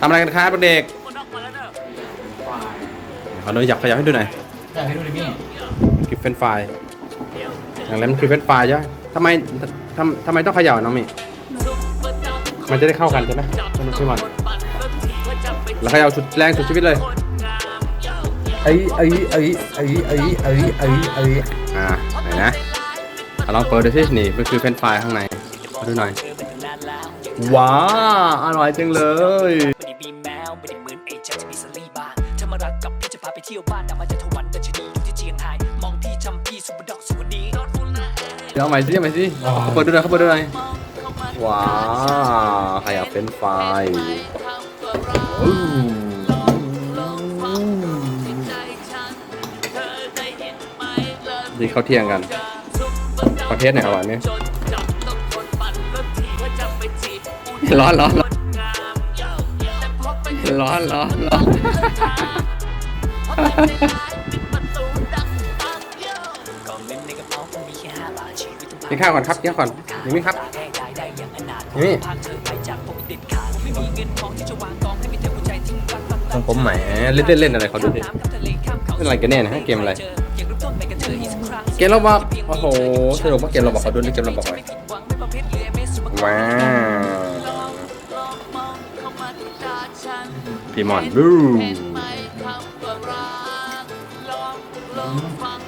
ทำอะไรกันครับเด็กขอดูอยากขยับให้ดูหน่อยอยากให้ดูดิพี่คือเฟรนช์ฟรายอย่างนั้นมันคือเฟรนช์ฟรายใช่ไหมทำไมทำทำไมต้องเขย่าน้องมิมันจะได้เข้ากันใช่ไหมใช่ไหมพี่บอลแล้วเขย่าสุดแรงสุดชีวิตเลย ไอ้ไอ้ไอ้ไอ้ไอ้ไอ้ไอ้ไอ้อ่าไหนนะเอาลองเปิดดูสินี่มันคือเฟรนช์ฟรายข้างในมาดูหน่อย ว้าวอร่อยจังเลยไม่ได้มีแมวไม่ได้เหมือนไอ้แจ็คจะมีสลีบ้างถ้ามารักกับพี่จะพาไปเที่ยวบ้านดามาจากทวันดัชนีอยู่ที่เชียงไฮ้มองพี่จำพี่สุดดอกสุดนี้เดี๋ยวเอาใหม่สิเอาใหม่สิเขาเปิดดูหน่อยเขาเปิดดูหน่อยว้าวขยับเป็นไฟอู้นี่เขาเที่ยงกันประเทศไหนอร่อยไหม ร้อนร้อนร้อนร้อนร้อนร้อนกินข้าวก่อนครับกินก่อนนี่ครับนี่ต้องผมใหม่เล่นเล่นอะไรเขาดูดิเป็นอะไรกันแน่นะฮะเกมอะไรเกมเราบอกโอ้โหสนุกมากเกมเราบอกเขาดูดิเกมเราบอกไว้ว้า พี่หมอนบู๊ฟัง